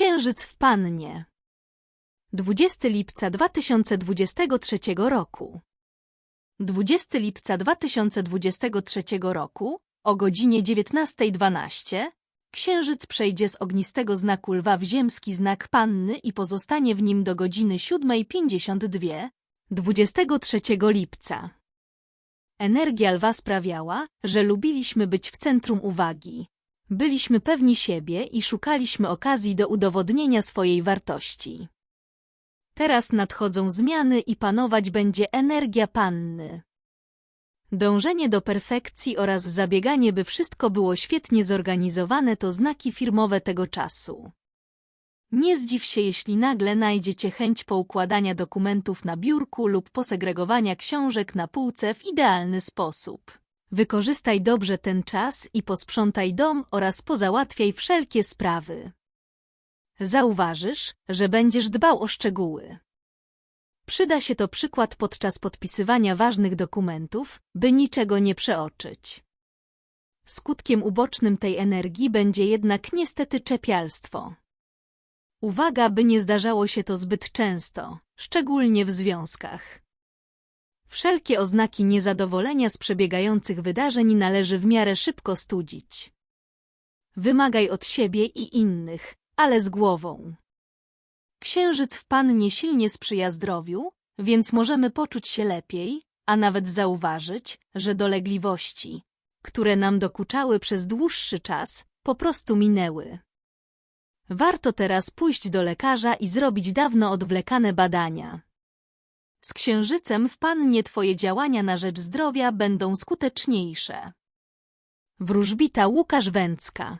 Księżyc w Pannie 20 lipca 2023 roku 20 lipca 2023 roku o godzinie 19.12 Księżyc przejdzie z ognistego znaku lwa w ziemski znak Panny i pozostanie w nim do godziny 7.52 23 lipca. Energia lwa sprawiała, że lubiliśmy być w centrum uwagi. Byliśmy pewni siebie i szukaliśmy okazji do udowodnienia swojej wartości. Teraz nadchodzą zmiany i panować będzie energia panny. Dążenie do perfekcji oraz zabieganie, by wszystko było świetnie zorganizowane, to znaki firmowe tego czasu. Nie zdziw się, jeśli nagle znajdziecie chęć poukładania dokumentów na biurku lub posegregowania książek na półce w idealny sposób. Wykorzystaj dobrze ten czas i posprzątaj dom oraz pozałatwiaj wszelkie sprawy. Zauważysz, że będziesz dbał o szczegóły. Przyda się to przykład podczas podpisywania ważnych dokumentów, by niczego nie przeoczyć. Skutkiem ubocznym tej energii będzie jednak niestety czepialstwo. Uwaga, by nie zdarzało się to zbyt często, szczególnie w związkach. Wszelkie oznaki niezadowolenia z przebiegających wydarzeń należy w miarę szybko studzić. Wymagaj od siebie i innych, ale z głową. Księżyc w pannie silnie sprzyja zdrowiu, więc możemy poczuć się lepiej, a nawet zauważyć, że dolegliwości, które nam dokuczały przez dłuższy czas, po prostu minęły. Warto teraz pójść do lekarza i zrobić dawno odwlekane badania. Z księżycem w pannie twoje działania na rzecz zdrowia będą skuteczniejsze. Wróżbita Łukasz Węcka